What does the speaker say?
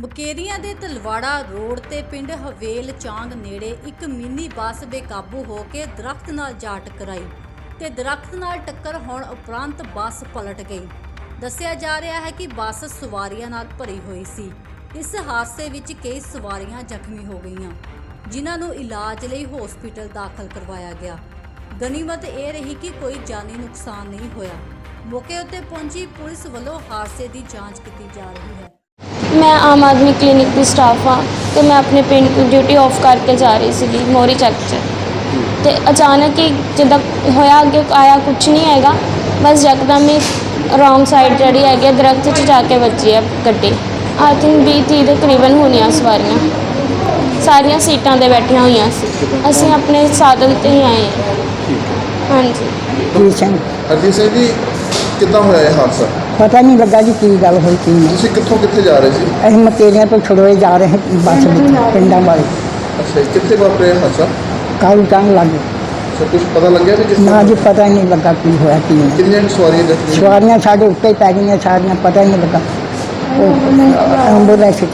ਮੁਕੇਰੀਆਂ ਦੇ ਤਲਵਾੜਾ ਰੋਡ ਤੇ ਪਿੰਡ ਹਵੇਲ ਚਾਂਗ ਨੇੜੇ ਇੱਕ ਮਿੰਨੀ ਬੱਸ ਬੇਕਾਬੂ ਹੋ ਕੇ ਦਰਖਤ ਨਾਲ ਜਾ ਟਕਰਾਈ ਤੇ ਦਰਖਤ ਨਾਲ ਟੱਕਰ ਹੋਣ ਉਪਰੰਤ ਬੱਸ ਪਲਟ ਗਈ। ਦੱਸਿਆ ਜਾ ਰਿਹਾ ਹੈ ਕਿ ਬੱਸ ਸਵਾਰੀਆਂ ਨਾਲ ਭਰੀ ਹੋਈ ਸੀ। ਇਸ ਹਾਦਸੇ ਵਿੱਚ ਕਈ ਸਵਾਰੀਆਂ ਜ਼ਖਮੀ ਹੋ ਗਈਆਂ, ਜਿਨ੍ਹਾਂ ਨੂੰ ਇਲਾਜ ਲਈ ਹਸਪੀਟਲ ਦਾਖਲ ਕਰਵਾਇਆ ਗਿਆ। ਗਨੀਮਤ ਇਹ ਰਹੀ ਕਿ ਕੋਈ ਜਾਨੀ ਨੁਕਸਾਨ ਨਹੀਂ ਹੋਇਆ। ਮੌਕੇ ਉੱਤੇ ਪਹੁੰਚੀ ਪੁਲਿਸ ਵੱਲੋਂ ਹਾਦਸੇ ਦੀ ਜਾਂਚ ਕੀਤੀ ਜਾ ਰਹੀ ਹੈ। ਮੈਂ ਆਮ ਆਦਮੀ ਕਲੀਨਿਕ ਦੀ ਸਟਾਫ ਹਾਂ ਤੇ ਮੈਂ ਆਪਣੇ ਪਿੰਡ ਤੋਂ ਡਿਊਟੀ ਆਫ ਕਰਕੇ ਜਾ ਰਹੀ ਸੀਗੀ ਮੋਰੀ ਚੱਕ 'ਚ। ਤੇ ਅਚਾਨਕ ਹੀ ਜਿੱਦਾਂ ਹੋਇਆ ਅੱਗੇ ਆਇਆ ਕੁਝ ਨਹੀਂ ਹੈਗਾ ਬਸ ਯਕਦਮ ਹੀ ਰੋਂਗ ਸਾਈਡ ਜਿਹੜੀ ਹੈਗੀ ਆ, ਦਰਖਤ 'ਚ ਜਾ ਕੇ ਵੱਜੀ ਹੈ ਗੱਡੀ। ਆਈ ਥਿੰਕ 20 30 ਦੇ ਕਰੀਬਨ ਹੋਣੀਆਂ ਸਵਾਰੀਆਂ। ਸਾਰੀਆਂ ਸੀਟਾਂ 'ਤੇ ਬੈਠੀਆਂ ਹੋਈਆਂ ਸੀ। ਅਸੀਂ ਆਪਣੇ ਸਾਧਨ ਤੇ ਹੀ ਆਏ। ਹਾਂ। ਹਾਂਜੀ। ਅਰਜੀਤ ਸਿੰਘ ਜੀ ਕਿੱਦਾਂ ਹੋਇਆ ਇਹ ਹਾਦਸਾ? ਪਤਾ ਨਹੀਂ ਲੱਗਾ ਜੀ ਕੀ ਗੱਲ ਹੋਈ ਕੀ ਨਹੀਂ। ਤੁਸੀਂ ਕਿੱਥੋਂ ਕਿੱਥੇ ਜਾ ਰਹੇ ਸੀ? ਅਸੀਂ ਮਕੇਰੀਆਂ ਤੋਂ ਛੜੋਏ ਜਾ ਰਹੇ ਹਾਂ ਬੱਸ ਵਿੱਚ ਪਿੰਡਾਂ ਵਾਲੇ। ਅੱਛਾ ਜੀ, ਕਿੱਥੇ ਵਾਪਰਿਆ ਹਾਦਸਾ? ਕਾਲੂ ਟੰਗ ਲੱਗ ਸਭ ਕੁਝ ਪਤਾ ਲੱਗਿਆ ਵੀ ਕਿਸ ਨਾ ਤਰ੍ਹਾਂ? ਜੀ ਪਤਾ ਹੀ ਨਹੀਂ ਲੱਗਾ ਕੀ ਹੋਇਆ ਕੀ ਨਹੀਂ। ਕਿੰਨੀਆਂ ਕੁ ਸਵਾਰੀਆਂ ਜ਼ਖਮੀ ਸਵਾਰੀਆਂ ਸਾਡੇ ਉੱਤੇ ਹੀ ਪੈ ਗਈਆਂ ਸਾਰੀਆਂ ਪਤਾ ਹੀ ਨਹੀਂ ਲੱਗਾ। ਉਹ ਐਂਬੂਲੈਂਸ 'ਚ